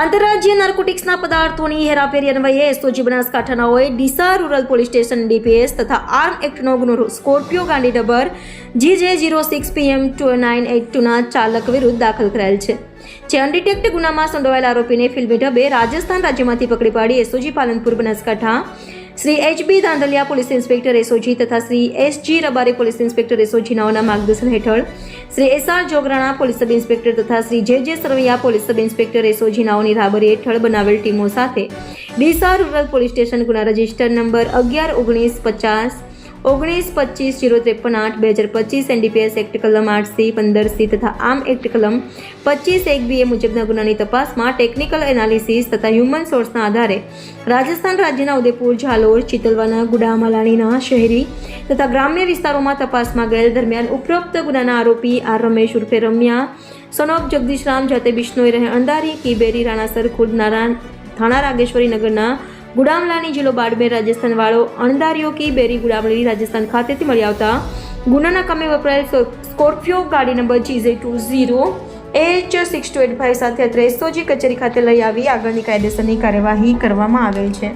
આંતરરાજ્ય નાર્કોટિક્સના પદાર્થોની હેરાફેરી અન્વયે SOG બનાસકાંઠાનાઓએ Deesa rural police station DPS તથા આર્મ એક્ટનો ગુનો સ્કોર્પિયો ગાંડી G GJ zero six PM two nine eight ટુના ચાલક વિરુદ્ધ દાખલ કરાયેલ છે. જે અનડિટેક્ટ ગુનામાં સંડોવાયેલ આરોપીને ફિલ્મી ઢબે રાજસ્થાન રાજ્યમાંથી પકડી પાડી SOG Palanpur Banaskantha Shri HB Dhandhaliya police inspector SOG તથા Shri SG Rabari police inspector SOG નાઓના માર્ગદર્શન હેઠળ Shri SR Jograna police sub inspector તથા Shri J J Sarvaiya police sub inspector SOG નાઓની રાબરી હેઠળ બનાવેલ ટીમો સાથે ડીસા રૂરલ પોલીસ સ્ટેશન ગુના રજિસ્ટર નંબર અગિયાર ઓગણીસ પચાસ ઓગણીસ, પચીસ, જીરો, ત્રેપન, આઠ, બે હજાર પચીસ, એનડીપીએસ એક્ટ કલમ, આઠ, સી, પંદર, સી તથા આમ એક્ટ કલમ, પચીસ, એક, બી એ મુજબના ગુનાની તપાસમાં ટેકનિકલ એનાલિસિસ તથા હ્યુમન સોર્સના આધારે રાજસ્થાન રાજ્યના ઉદયપુર ઝાલોર, ચિતલવાના, ગુડામલાણીના શહેરી તથા ગ્રામ્ય વિસ્તારોમાં તપાસમાં ગયેલ દરમિયાન ઉપરોક્ત ગુનાના આરોપી આર રમેશ ઉર્ફે રમ્યા સનોપ જગદીશરામ જાતે બિશ્નોઈ રહે અંધારી, કીબેરી, રાણાસર ખુદ નારાયણ, થાણા, રાગેશ્વરી નગરના ગુડામલાની જિલ્લો બાડમેર રાજસ્થાન વાળો અણધારીઓ કી બેરી ગુડામલી રાજસ્થાન ખાતેથી મળી આવતા ગુનાના કામે વપરાયેલ સ્કોર્પિયો ગાડી number GJ two zero H six two eight five સાથે ત્રેસોજી કચેરી ખાતે લઈ આવી. આગળની કાયદેસરની કાર્યવાહી કરવામાં આવેલ છે.